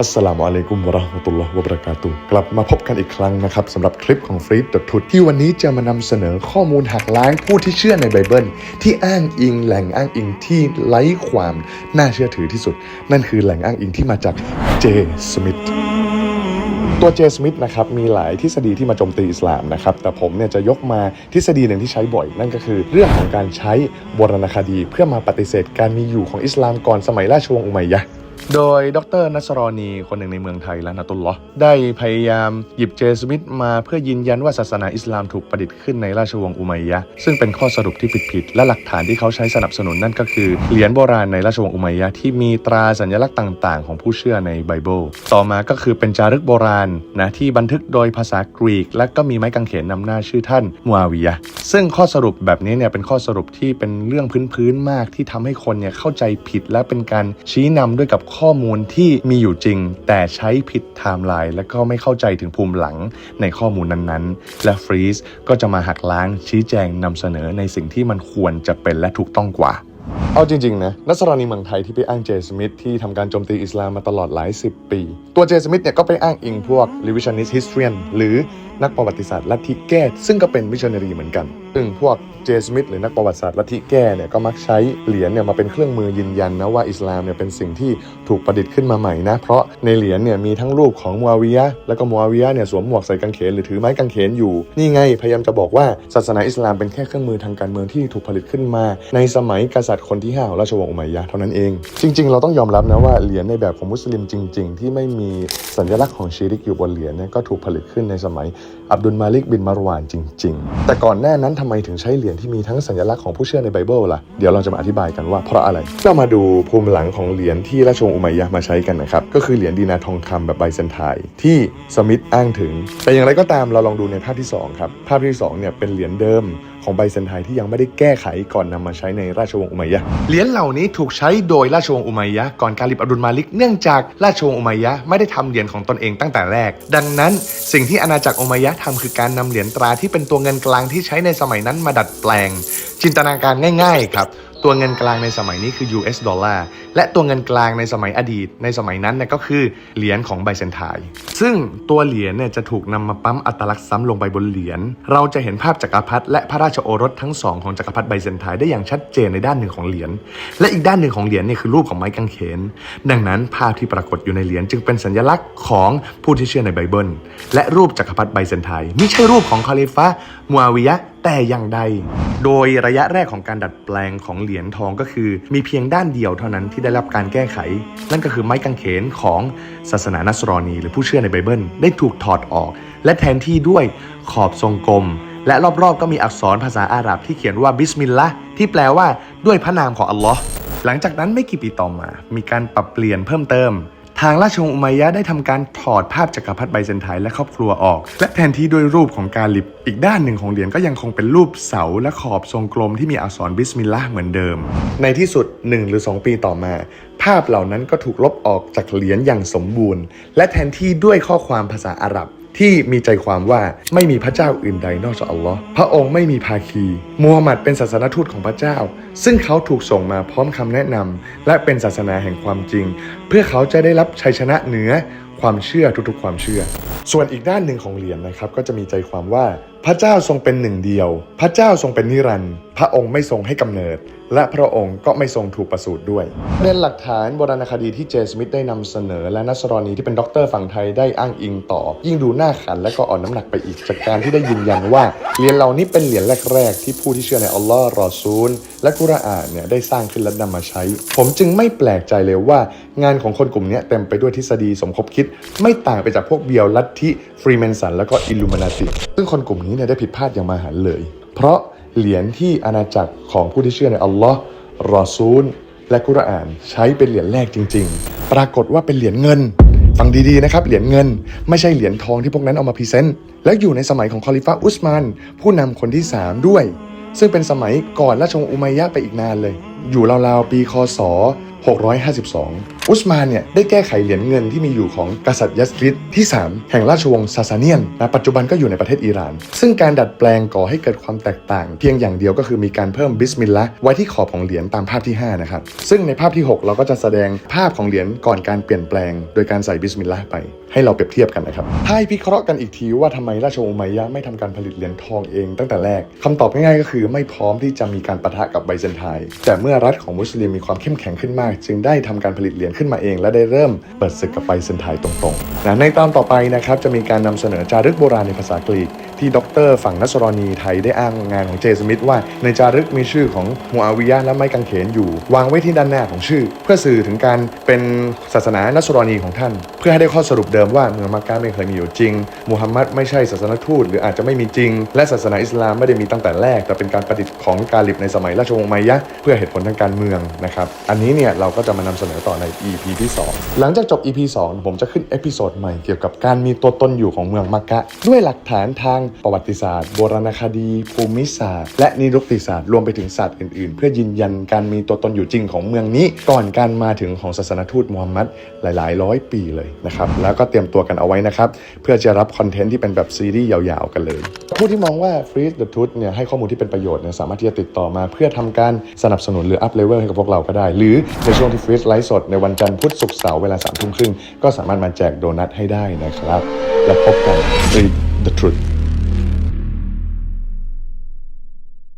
อัสสลามุอะลัยกุมวะราะห์มะตุลลอฮ์วะบะเราะกาตุกลับมาพบกันอีกครั้งนะครับสำหรับคลิปของฟรีดทุดที่วันนี้จะมานำเสนอข้อมูลหักล้างผู้ที่เชื่อในไบเบิล ที่อ้างอิงแหล่งอ้างอิงที่ไร้ความน่าเชื่อถือที่สุด นั่นคือแหล่งอ้างอิงที่มาจากเจสมิธตัวเจสมิธนะครับมีหลายทฤษฎีที่มาโจมตีอิสลามนะครับแต่ผมเนี่ยจะยกมาทฤษฎีหนึ่งที่ใช้บ่อย นั่นก็คือเรื่องของการใช้โบราณคดี เพื่อมาปฏิเสธการมีอยู่ของอิสลามก่อนสมัยราชวงศ์อุมัยยะห์ โดยดรนัสรอนีคนหนึ่งในเมืองไทยและนาตุลลอฮ์ได้พยายามหยิบเจสมิธมาเพื่อยืนยันว่าศาสนาอิสลามถูกประดิษฐ์ขึ้นในราชวงศ์อุมัยยะ ซึ่งเป็นข้อสรุปที่ผิดๆและหลักฐานที่เขาใช้สนับสนุนนั่นก็คือเหรียญโบราณในราชวงศ์อุมัยยะที่มีตราสัญลักษณ์ต่าง ๆ ของผู้เชื่อในไบเบิลต่อมาก็คือเป็นจารึกโบราณนะที่บันทึกโดยภาษากรีก และก็มีไม้กางเขนนำหน้าชื่อท่านมูอาวิยะซึ่งข้อสรุปแบบนี้เนี่ยเป็นข้อสรุปที่เป็นเรื่องพื้นๆมากที่ทำให้คนเนี่ยเข้าใจผิดและเป็นการชี้นำด้วยกับข้อมูลที่มีอยู่จริง แต่ใช้ผิดไทม์ไลน์และก็ไม่เข้าใจถึงภูมิหลังในข้อมูลนั้นๆ และฟรีสก็จะมาหักล้างชี้แจงนำเสนอในสิ่งที่มันควรจะเป็นและถูกต้องกว่า เอาจริง ๆ นะ นัสรานีเมืองไทยที่ไปอ้างเจสมิธที่ทำการโจมตีอิสลามมาตลอดหลายสิบปี ตัวเจสมิธเนี่ยก็ไปอ้างอิงพวก revisionist historian หรือนักประวัติศาสตร์ลัทธิแก้ซึ่งก็เป็นวิช i นรีเหมือนกัน ซึ่งพวกเจสมิธหรือนักประวัติศาสตร์ลัทธิแก้เนี่ยก็มักใช้เหรียญเนี่ยมาเป็นเครื่องมือยืนยันนะว่าอิสลามเนี่ยเป็นสิ่งที่ถูกประดิษฐ์ขึ้นมาใหม่นะเพราะในเหรียญเนี่ยมีทั้งรูปของมูอาวิยะแล้วก็มูอาวิยะเนี่ยสวมหมวกใส่กางเขนหรือถือไม้กางเขนอยู่นี่ไงพยายามจะบอกว่าศาสนาอิสลามเป็นแค่เครื่องมือทางการเมืองที่ถูกผลิตขึ้นมา ในสมัยกษัตริย์คนที่ห้าของราชวงศ์อุมัยยะเท่านั้นเอง จริง ๆ เราต้องยอมรับนะว่าเหรียญในแบบของมุสลิมจริง ๆ ที่ไม่มีสัญลักษณ์ของชีริกอยู่บนเหรียญเนี่ยก็ถูกผลิตขึ้นในสมัยอับดุลมาลิกบินมารวานจริง ๆ แต่ก่อนหน้านั้นทำไมถึงใช้เหรียญที่มีทั้งสัญลักษณ์ของผู้เชื่อในไบเบิลล่ะเดี๋ยวเราจะมาอธิบายกันว่าเพราะอะไรเรามาดูภูมิหลังของเหรียญที่ราชวงศ์อุมัยยะมาใช้กันนะครับก็คือเหรียญดีนาทองคำแบบไบเซนไทที่สมิธอ้างถึง แต่อย่างไรก็ตามเราลองดูในภาพที่สองครับภาพที่สองเนี่ยเป็นเหรียญเดิม ของไบเซนไทที่ยังไม่ได้แก้ไขก่อนนำมาใช้ในราชวงศ์อุมัยยะเหรียญเหล่านี้ถูกใช้โดยราชวงศ์อุมัยยะก่อนการลิบอับดุลมาลิกเนื่องจากราชวงศ์อุมัยยะไม่ได้ทำเหรียญของตนเองตั้งแต่แรก ดังนั้น สิ่งที่อาณาจักรอุมัยยะห์ทำคือการนำเหรียญตราที่เป็นตัวเงินกลางที่ใช้ในสมัยนั้นมาดัดแปลง จินตนาการง่าย ๆ ครับ ตัวเงินกลางในสมัยนี้คือ US ดอลลาร์ และตัวเงินกลางในสมัยอดีต ในสมัยนั้นเนี่ยก็คือเหรียญของไบเซนไทน์ซึ่งตัวเหรียญเนี่ยจะถูกนำมาปั๊มอัตลักษณ์ซ้ำลงไปบนเหรียญเราจะเห็นภาพจักรพรรดิและพระราชโอรสทั้งสองของจักรพรรดิไบเซนไทน์ได้อย่างชัดเจนในด้านหนึ่งของเหรียญและอีกด้านหนึ่งของเหรียญเนี่ยคือรูปของไม้กางเขน ดังนั้นภาพที่ปรากฏอยู่ในเหรียญจึงเป็นสัญลักษณ์ของผู้ที่เชื่อในไบเบิลและรูปจักรพรรดิไบเซนไทน์ไม่ใช่รูปของคาลิฟะมูอาวิยะแต่อย่างใด โดยระยะแรกของการดัดแปลงของเหรียญทองก็คือ มีเพียงด้านเดียวเท่านั้นที่ได้รับการแก้ไข นั่นก็คือไม้กางเขนของศาสนานัสรอนี หรือผู้เชื่อในไบเบิล ได้ถูกถอดออก และแทนที่ด้วยขอบทรงกลม และรอบๆ ก็มีอักษรภาษาอาหรับที่เขียนว่าบิสมิลลาห์ที่แปลว่าด้วยพระนามของอัลลอฮ์หลังจากนั้นไม่กี่ปีต่อมา มีการปรับเปลี่ยนเพิ่มเติม ทางราชวงศ์อุมัยยะได้ทำการถอดภาพจักรพรรดิไบเซนไทน์และครอบครัวออก และแทนที่ด้วยรูปของกาลิบ อีกด้านหนึ่งของเหรียญก็ยังคงเป็นรูปเสาและขอบทรงกลมที่มีอักษรบิสมิลลาห์เหมือนเดิม ในที่สุด 1 หรือ 2 ปีต่อมา ภาพเหล่านั้นก็ถูกลบออกจากเหรียญอย่างสมบูรณ์ และแทนที่ด้วยข้อความภาษาอาหรับ ที่มีใจความว่าไม่มีพระเจ้าอื่นใดนอกจากอัลลอฮ์พระองค์ไม่มีภาคีมูฮัมหมัดเป็นศาสนทูตของพระเจ้า ซึ่งเขาถูกส่งมาพร้อมคำแนะนำและเป็นศาสนาแห่งความจริง เพื่อเขาจะได้รับชัยชนะเหนือความเชื่อทุกๆ ความเชื่อ ส่วนอีกด้านหนึ่งของเหรียญนะครับ ก็จะมีใจความว่า พระเจ้าทรงเป็นหนึ่งเดียว พระเจ้าทรงเป็นนิรันดร์พระองค์ไม่ทรงให้กำเนิด และพระองค์ก็ไม่ทรงถูกประสูติด้วยเด็นหลักฐานโบราณคดีที่เจสมิธได้นำเสนอ และนัสรอนีที่เป็นด็อกเตอร์ฝั่งไทยได้อ้างอิงต่อ ยิ่งดูหน้าขันและก็อ่อนน้ำหนักไปอีกจากการที่ได้ยืนยันว่าเหรียญเหล่านี้เป็นเหรียญแรก ๆ ที่ผู้ที่เชื่อในอัลลอฮ์รอซูล และกุรอานเนี่ยได้สร้างขึ้นและนำมาใช้ ผมจึงไม่แปลกใจเลยว่า งานของคนกลุ่มนี้เต็มไปด้วยทฤษฎีสมคบคิด ไม่ต่างไปจากพวกเบียวลัทธิฟรีเมนสันแล้วก็อิลูมินาติซึ่งคนกลุ่มนี้เนี่ยได้ผิดพลาดอย่างมหันเลย เพราะเหรียญที่อาณาจักรของผู้ที่เชื่อในอัลลอฮ์รอซูล และกุรอานใช้เป็นเหรียญแรกจริง ๆ ปรากฏว่าเป็นเหรียญเงินฟังดีๆนะครับเหรียญเงิน ไม่ใช่เหรียญทองที่พวกนั้นเอามาพรีเซนต์และอยู่ในสมัยของคอลิฟะอุสมาน ผู้นำคนที่ 3 ด้วย ซึ่งเป็นสมัยก่อนราชวงศ์อุมัยยะไปอีกนานเลย อยู่ราวๆปีคศ 652 อุสมานเนี่ยได้แก้ไขเหรียญเงินที่มีอยู่ของกษัตริย์ยัสริดที่ 3 แห่งราชวงศ์ซาซาเนียนนะปัจจุบันก็อยู่ในประเทศอิหร่าน ซึ่งการดัดแปลงก่อให้เกิดความแตกต่าง เพียงอย่างเดียวก็คือมีการเพิ่มบิสมิลลาห์ไว้ที่ขอบของเหรียญตามภาพที่ 5 นะครับ ซึ่งในภาพที่ 6 เราก็จะแสดงภาพของเหรียญก่อนการเปลี่ยนแปลง โดยการใส่บิสมิลลาห์ไปให้เราเปรียบเทียบกันนะครับถ้าให้พิเคราะห์กันอีกทีว่าทำไมราชวงศ์อุมัยยะไม่ทำการผลิตเหรียญทองเอง ตั้งแต่แรกคำตอบง่ายๆก็คือไม่พร้อมที่จะมีการปะทะกับไบเซนไทน์แต่เมื่อรัฐของมุสลิมมีความเข้มแข็งขึ้นมาก จึงได้ทำการผลิตเหรียญขึ้นมาเอง และได้เริ่มเปิดศึกกับไปเซนไทยตรงๆนะในตอนต่อไปนะครับจะมีการนำเสนอจารึกโบราณในภาษากรีก ที่ด็อกเตอร์ฝั่งนัสรอนีไทยได้อ้างงานของเจสมิธว่าในจารึกมีชื่อของมูอาวิยะและไม้กางเขนอยู่ วางไว้ที่ด้านหน้าของชื่อ เพื่อสื่อถึงการเป็นศาสนานัสรอนีของท่าน เพื่อให้ได้ข้อสรุปเดิมว่าเมืองมักกะไม่เคยมีอยู่จริงมูฮัมมัดไม่ใช่ศาสนทูตหรืออาจจะไม่มีจริง และศาสนาอิสลามไม่ได้มีตั้งแต่แรก แต่เป็นการประดิษฐ์ของกาลิบในสมัยราชวงศ์มัยยะเพื่อเหตุผลทางการเมืองนะครับอันนี้เนี่ยเราก็จะมานำเสนอต่อใน EP ที่ 2 หลังจากจบ EP 2 ผมจะขึ้นเอพิโซดใหม่เกี่ยวกับการมีตัวตนอยู่ของเมืองมักกะด้วยหลักฐานทางประวัติศาสตร์ โบราณคดี ภูมิศาสตร์ และนิรุกติศาสตร์รวมไปถึงศาสตร์อื่นๆ เพื่อยืนยันการมีตัวตนอยู่จริงของเมืองนี้ ก่อนการมาถึงของศาสนทูตมูฮัมมัดหลายๆ ร้อยปีเลยนะครับแล้วก็เตรียมตัวกันเอาไว้นะครับเพื่อจะรับคอนเทนต์ที่เป็นแบบซีรีส์ยาวๆ กันเลย ผู้ที่มองว่า Freeze the Truth เนี่ยให้ข้อมูลที่เป็นประโยชน์เนี่ยสามารถที่จะติดต่อมา เพื่อทำการสนับสนุนหรืออัพเลเวลให้กับพวกเราก็ได้ หรือในช่วงที่ Freeze ไลฟ์สดในวันจันทร์พุธศุกร์เสาร์เวลาสามทุ่มครึ่งก็สามารถมาแจกโดนัทให้ได้นะครับ แล้วพบกัน Freeze the Truth